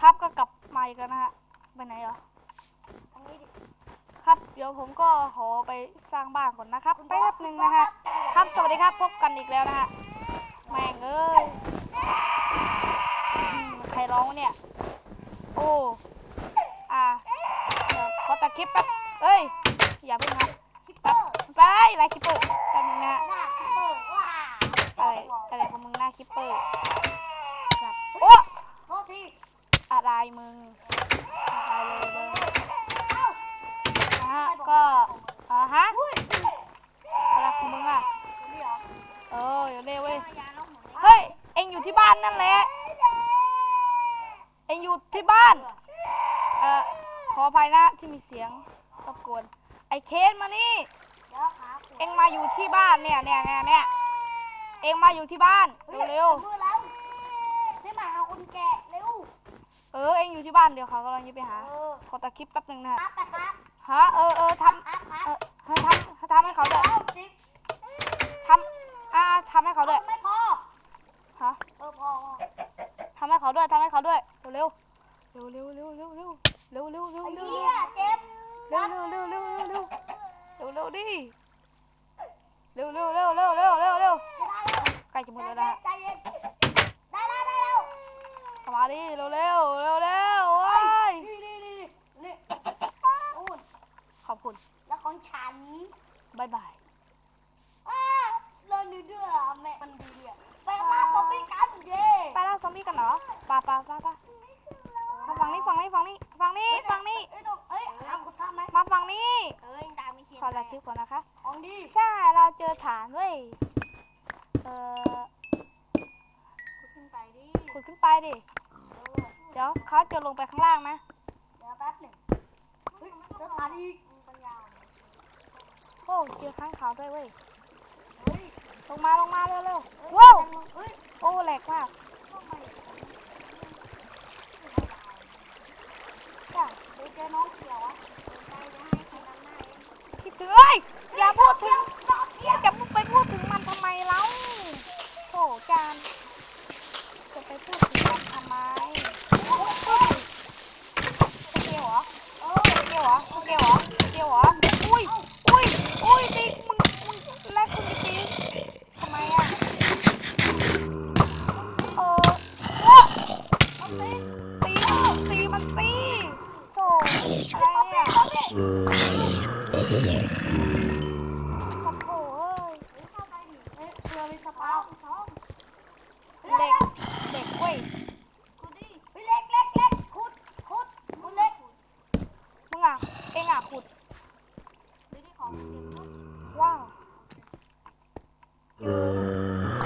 ครับก็กลับมาอีกแล้วนะฮะไปไหนเหรอทางนี้ดิครับ เดี๋ยวผมก็ขอไปสร้างบ้านก่อนนะครับแป๊บหนึ่งนะฮะครับสวัสดีครับพบกันอีกแล้วนะฮะแม่งเอ้ยอืมใครร้องวะเนี่ย โอ้อ่าเดี๋ยวขอตัดคลิปแป๊บเอ้ยอย่าเพิ่งนะคิปเปแป๊อบร์ไปไรคิปเปอร์แป๊บนึงนะฮะหน้าคิปเปอร์ว้าอะไรอะไรของมึงหน้าคิปเปอร์จับโอ้ โทษที อะไรมึงอะไรเลยเลยเอ้านะฮะก็อ่าฮะอะไรของมึงอะเอเออยู่นี่เว้ยเฮ้ยเอ็งอยู่ที่บ้านนั่นแหละเอ็งอยู่ที่บ้านเออขออภัยนะที่มีเสียงรบกวนไอ้เคนมานี่เอ็งมาอยู่ที่บ้านเนี่ยเนี่ยเนี่ยเนี่ยเอ็งมาอยู่ที่บ้านเร็วมือแล้วให้มาหาคนแก่เร็ว ๆ เออเอ็งอยู่ที่บ้านเดี๋ยวเขากำลังจะไปหาเออขอตะคลิปแป๊บหนึงนะครับไปครับฮะเออเออทำครับคเอรับอทำทำให้เขาด้วยเอาสิบทำอ่าทำให้เขาด้วยไม่พอฮะเออพอพอทำให้เขาด้วยทำให้เขาด้วยเร็วเร็วเร็วเร็วเร็วเร็วเร็วเร็วเร็วไอ้เร็วเหี้เร็ยวเจ็บเร็วเร็วเร็วเร็วเร็วเร็วเร็วเร็วดิเร็วเร็วเร็วเร็วเร็วเร็วเร็วใกล้จะหมดแล้วนะใจเย็นได้แล้วได้แล้ว เข้ามาดิเร็วเร็วเร็วเร็วโอ้ย นี่นี่นี่นี่นู่น ขอบคุณ แล้วของฉัน บายบาย อ้าเลินดื้อดื้อแม่มันดีเดียวไปล่าซอมบี้กันเย่ไปล่าซอมบี้กันเหรอปาปาปาปามาฝั่งนี้ฝั่งนี้ฝั่งนี้ฝั่งนี้ฝั่งนี้ เอ้ยตรงเอ้ยทำคุณทำไหมมาฝั่งนี้ เอ้ยตามไม่เทียนขอตัดคลิปก่อนนะคะ ของดีใช่เราเจอฐานเว้ย เออขึ้นไปดิขุดขึ้นไปดิ เดี๋ยวเขาจะลงไปข้างล่างนะ เดี๋ยวแป๊บหนึ่งเฮ้ยเจอฐานอีกปัญญาโอ้ เจอข้างขาวด้วยเว้ยลงมาลงมาเร็วเร็วๆว้าวโอ้แหลกมากจ้ะเฮ้ยเจอน้องเขียวอะคิดถึงเอ้ยอย่าพูดถึงจะไปพูดถึงมันทำไมเล่าโถจานจะไปพูดถึงมันทำไมสเกลเหรอเออสเกลเหรอสเกลเหรอสเกลเหรออุ้ย อุ้ยอุ้ยติ๊กมึงมึงแลกคุณไปตีทำไมอะเออเอ้อเอาสิตีตีมันสิโถอะไรเนี่ยโอ้โหเอ้ยเข้าไปดิเรือมีสปาท้องเด็กเด็กเว้ยเฮ้ยเล็กเล็กเล็กขุดขุดขุดเล็กมึงอะเองอะขุดดูที่ Mm.